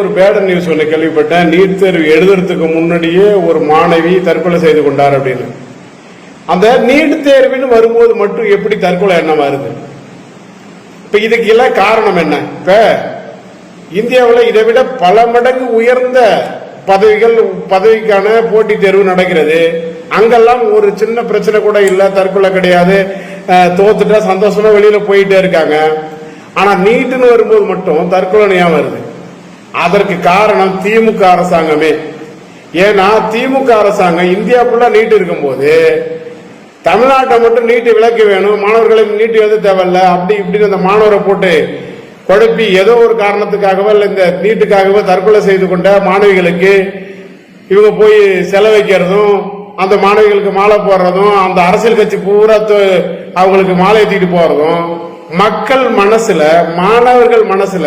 ஒரு பேட நியூஸ் ஒன்று கேள்விப்பட்டேன். நீட் தேர்வு எழுதுறதுக்கு முன்னாடியே ஒரு மாணவி தற்கொலை செய்து கொண்டார் அப்படின்னு. அந்த நீட் தேர்வுன்னு வரும்போது மட்டும் எப்படி தற்கொலை எண்ணம் வருது? இப்ப இதுக்கு எல்லாம் காரணம் என்ன? இப்போ இந்தியாவில் இதை விட பல மடங்கு உயர்ந்த பதவிகள் பதவிக்கான போட்டித் தேர்வு நடக்கிறது. அங்கெல்லாம் ஒரு சின்ன பிரச்சனை கூட இல்ல தற்கொலை கிடையாது. அஹ், தோத்துட்டா சந்தோஷமா வெளியில போயிட்டே இருக்காங்க. ஆனா நீட்டுன்னு வரும்போது மட்டும் தற்கொலை ஏன் வருது? அதற்கு காரணம் திமுக அரசாங்கமே. ஏன்னா திமுக அரசாங்கம் இந்தியா ஃபுல்லா நீட்டு இருக்கும்போது தமிழ்நாட்டை மட்டும் நீட்டு விளக்க வேணும் மாணவர்களை நீட்டு எழுத தேவையில்ல அப்படி இப்படின்னு அந்த மாணவரை போட்டு குழப்பி ஏதோ ஒரு காரணத்துக்காகவோ இல்லை இந்த நீட்டுக்காகவோ தற்கொலை செய்து கொண்ட மாணவிகளுக்கு இவங்க போய் செலவைக்கிறதும் அந்த மாணவிகளுக்கு மாலை போடுறதும் அந்த அரசியல் கட்சி பூரா அவங்களுக்கு மாலை ஏற்றிட்டு போறதும் மக்கள் மனசுல மாணவர்கள் மனசுல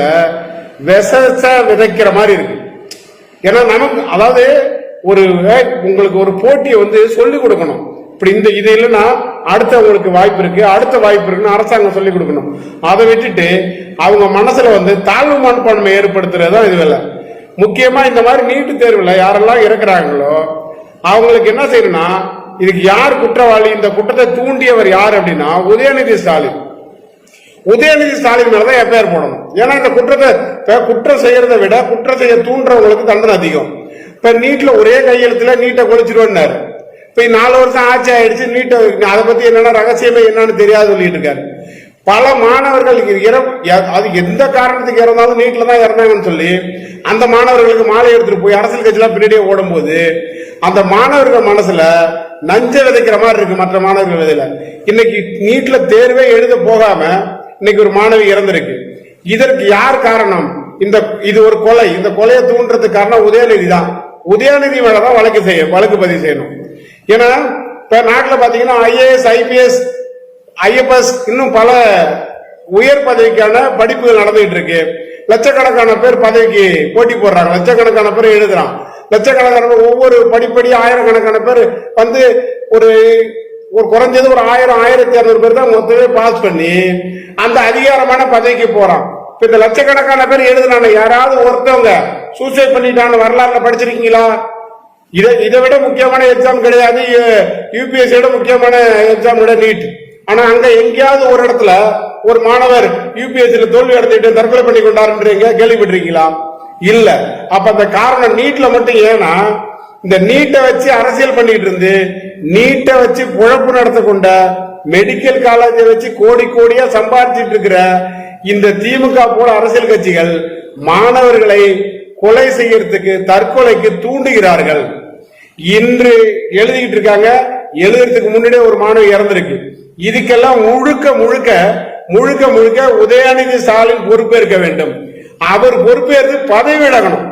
விசச விதைக்கிற மாதிரி இருக்கு. ஏன்னா நமக்கு அதாவது ஒரு உங்களுக்கு ஒரு போட்டியை வந்து சொல்லிக் கொடுக்கணும். இப்படி இந்த இது இல்லைன்னா அடுத்தவங்களுக்கு வாய்ப்பு இருக்கு அடுத்த வாய்ப்பு இருக்குன்னு அரசாங்கம் சொல்லிக் கொடுக்கணும். அதை விட்டுட்டு அவங்க மனசுல வந்து தாழ்வு மனப்பான்மை ஏற்படுத்துறது தான் இது வேலை. முக்கியமா இந்த மாதிரி நீட்டு தேர்வுல யாரெல்லாம் இருக்கிறாங்களோ அவங்களுக்கு என்ன செய்யணும்னா இதுக்கு யார் குற்றவாளி இந்த குற்றத்தை தூண்டியவர் யார் அப்படின்னா உதயநிதி ஸ்டாலின். உதயநிதி ஸ்டாலின் மேலதான் எஃப்ஐஆர் போடணும். ஏன்னா இந்த குற்றத்தை குற்றம் செய்யறதை விட குற்றம் செய்ய தூண்டுறவங்களுக்கு தண்டனை அதிகம். இப்ப நீட்ல ஒரே கையெழுத்துல நீட்டை கொளிச்சிருவாரு இப்ப நாலு வருஷம் ஆட்சி ஆயிடுச்சு நீட்டை அதை பத்தி என்னன்னா ரகசியமே என்னன்னு தெரியாது சொல்லிட்டு இருக்காரு. பல மாணவர்கள் எ- அது எந்த காரணத்துக்கு இறந்தாலும் நீட்ல தான் இறந்தாங்கன்னு சொல்லி அந்த மாணவர்களுக்கு மாலை எடுத்துட்டு போய் அரசியல் கட்சியெல்லாம் பின்னாடியே ஓடும்போது அந்த மாணவர்கள் மனசுல நஞ்ச விதைக்கிற மாதிரி இருக்கு மற்ற மாணவர்கள் விதையில. இன்னைக்கு நீட்ல தேர்வே எழுத போகாம இன்னைக்கு ஒரு மாணவி இறந்திருக்கு. இதற்கு யார் காரணம்? இந்த இது ஒரு கொலை. இந்த கொலையை தூண்டுறதுக்கு காரணம் உதயநிதி தான். உதயநிதி மேலதான் வழக்கு செய்ய வழக்கு பதிவு செய்யணும். ஏன்னா இப்ப நாட்டுல பாத்தீங்கன்னா ஐஏஎஸ் ஐபிஎஸ் ஐஎஃப்எஸ் இன்னும் பல உயர் பதவிக்கான படிப்புகள் நடந்துகிட்டு இருக்கு. லட்சக்கணக்கான பேர் பதவிக்கு போட்டி போடுறாங்க. லட்சக்கணக்கான பேர் எழுதுறான். லட்சக்கணக்கான பேர் ஒவ்வொரு படிப்படி ஆயிரக்கணக்கான பேர் வந்து ஒரு ஒரு குறைஞ்சது ஒரு ஆயிரம் ஆயிரத்தி இரநூறு பேர் தான் மொத்தமே பாஸ் பண்ணி அந்த அதிகாரமான பதவிக்கு போறான். இப்ப இந்த லட்சக்கணக்கான பேர் எழுதுனாங்க. யாராவது ஒருத்தவங்க சூசைட் பண்ணிட்டாங்க வரலாறுல படிச்சிருக்கீங்களா? இதை இதை விட முக்கியமான எக்ஸாம் கிடையாது. யூபிஎஸ்சி விட முக்கியமான எக்ஸாம் விட நீட். ஆனா அங்க எங்கேயாவது ஒரு இடத்துல ஒரு மாணவர் யூபிஎஸ்சியில தோல்வி அடைஞ்சிட்டு தற்கொலை பண்ணி கொண்டாருன்றீங்க கேள்விப்பட்டிருக்கீங்களா? இல்ல. அப்ப அந்த காரணம் நீட்ல மட்டும் ஏன்னா இந்த நீட்டை வச்சு அரசியல் பண்ணிட்டு இருந்து நீட்டை வச்சு குழப்பு நடத்தக்கொண்ட? மெடிக்கல் காலேஜை வச்சு கோடி கோடியா சம்பாதிச்சிட்டு இருக்கிற இந்த திமுக போல அரசியல் கட்சிகள் மாணவர்களை கொலை செய்யறதுக்கு தற்கொலைக்கு தூண்டுகிறார்கள். இன்று எழுதிக்கிட்டு இருக்காங்க. எழுதுறதுக்கு முன்னாடியே ஒரு மாணவி இறந்திருக்கு. இதுக்கெல்லாம் முழுக்க முழுக்க முழுக்க முழுக்க உதயநிதி ஸ்டாலின் பொறுப்பேற்க வேண்டும். அவர் பொறுப்பேற்று பதவி விலகணும்.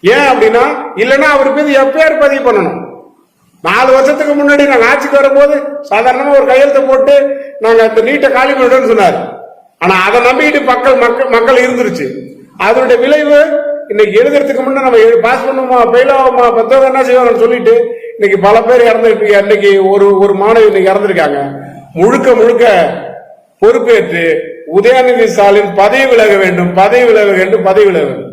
ஏன் அப்படின்னா இல்லைன்னா அவர் மீது எஃப்ஐஆர் பதிவு பண்ணணும். நாலு வருஷத்துக்கு முன்னாடி நாங்க ஆட்சிக்கு வரும்போது சாதாரணமா ஒரு கையெழுத்து போட்டு நாங்க அந்த நீட்டை காலி பண்ணிடுறோம்னு சொன்னார். ஆனா அதை நம்பிக்கிட்டு மக்கள் மக்கள் மக்கள் இருந்துருச்சு. அதனுடைய விளைவு இன்னைக்கு எழுதுறதுக்கு முன்னே நம்ம பாஸ் பண்ணுவோமா ஃபெயில் ஆகுமா பத்தவங்க என்ன செய்வாங்கன்னு சொல்லிட்டு இன்னைக்கு பல பேர் இறந்துருக்கு இன்னைக்கு ஒரு ஒரு மாணவி இன்னைக்கு இறந்துருக்காங்க. முழுக்க முழுக்க பொறுப்பேற்று உதயநிதி ஸ்டாலின் பதவி விலக வேண்டும் பதவி விலக வேண்டும் பதவி விலக வேண்டும்.